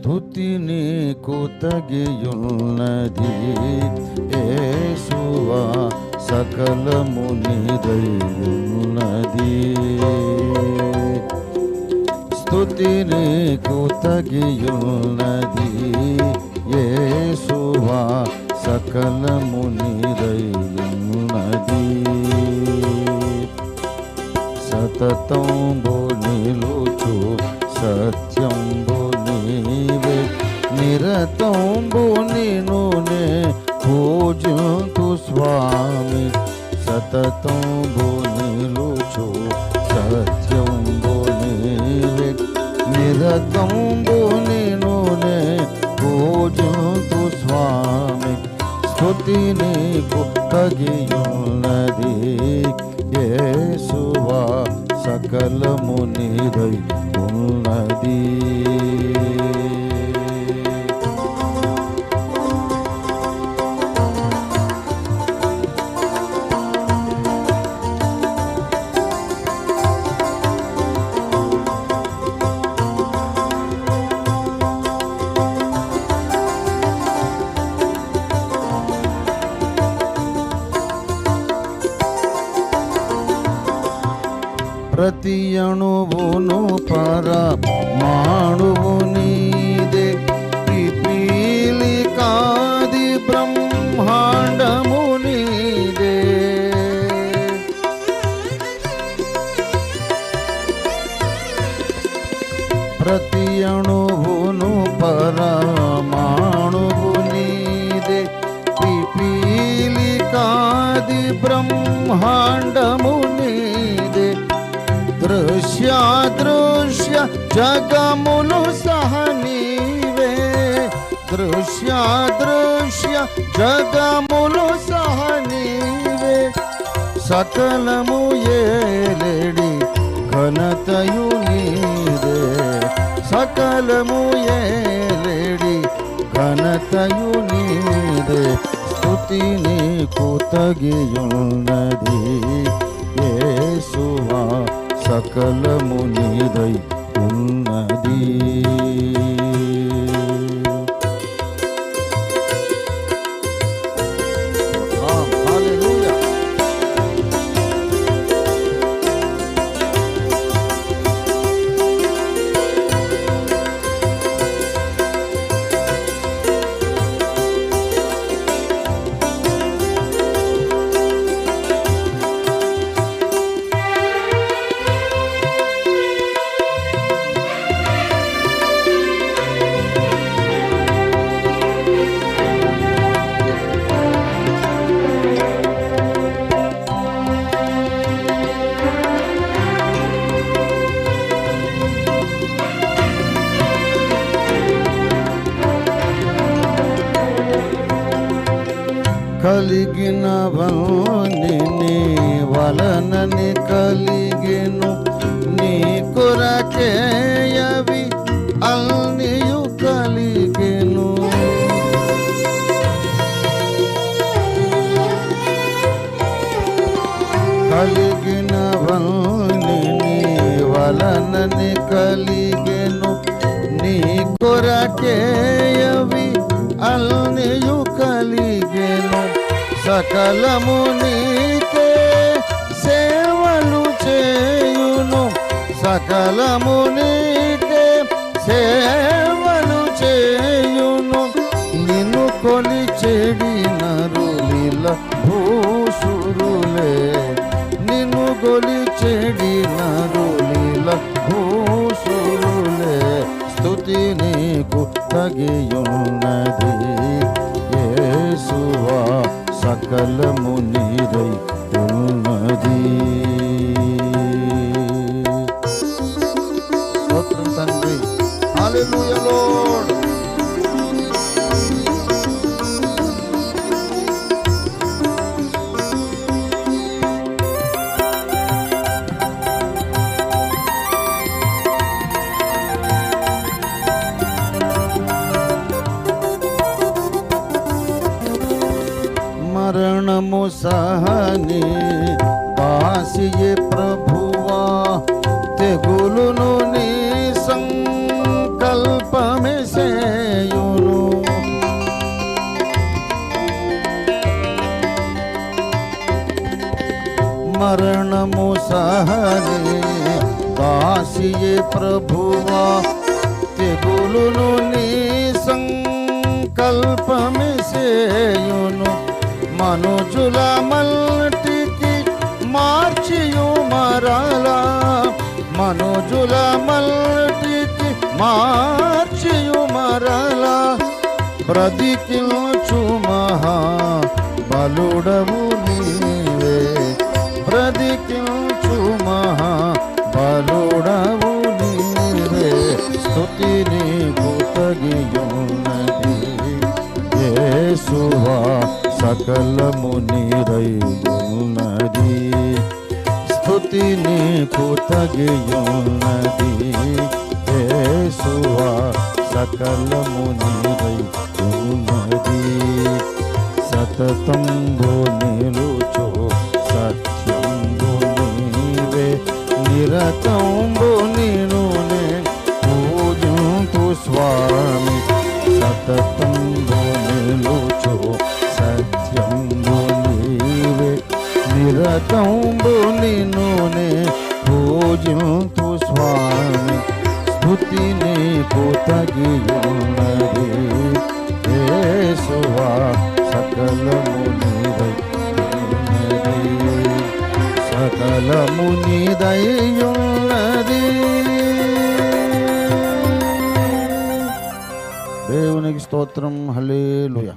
స్థుతి నీకు తగియున్నది. ఏసువా సకలము నీదయున్నది స్థుతి నీకు తగియున్నది. ఏసువా సకలము నీదయున్నది సతతంబు నిలుచు సత్యంబు నీవే నిరతంబు నినునే పూజంతు స్వామి సతతంబు నిలుచు సత్యంబు నీవే నిరతంబు నినునే పూజంతు స్వామి స్తుతి నీకు తగియున్నది యేసువా సకలము నీదై ఉన్నది ప్రతి అణువును పర మాణువు నీదే. పిపీలి కాది బ్రహ్మాండము నీదే. ప్రతి అణువును పర మాణువు నీదే. పిపీలి కాది బ్రహ్మాండము దృశ్యాదృశ్య జగములు సహనీవే దృశ్యాదృశ్య జగములు సహనీవే సకలము ఏలేడి ఘనతయు నీదే సకలము ఏలేడి ఘనతయు నీదే స్థుతి నీకు తగియున్నది. యేసువా సకలము నీదై ఉన్నది. కలిగిన నీ వలనని కలిగిను. నీ కొరకేయవి అల్నియు కలిగిను. కలిగిన నీ వలనని కలిగిను. నీ కొరకేయవి అల్నియు కలిగిను. సకలము నీకే సేవలు చేయును. సకలము నీకే సేవలు చేయును. నిన్ను కొలిచెడి నరులిల భూసురులే. నిన్ను కొలిచెడి నరులిల భూసురులే. స్థుతి నీకు తగియున్నది. सकल मुनि रही तुम Hallelujah, Lord. సహని దాసియే ప్రభువా తెగులును నీ సంకల్పమే సేయును మరణము సహని దాసియే ప్రభువా తెగులును నీ సంకల్పమే సేయును మనుజుల మల్టికి మార్చియు మరలా. మనుజుల మల్టికి మార్చియు మరలా. బ్రతికిల్చు మహా బలుడవు నీవే. బ్రతికిల్చు మహా సకలము ఉన్నది. సతతంబు నిలుచు సత్యంబు నీవే నిరతంబు నినునే పూజంతు స్వామి. సతతంబు నిలుచు సత్యంబు నీవే నిరతంబు నినునే పూజంతు స్వామి. స్తుతి నీకు తగియున్నది యేసువా సకలము నీదయ్యున్నది సకలము నీదయ్యున్నది దేవునికి స్తోత్రం హల్లెలూయా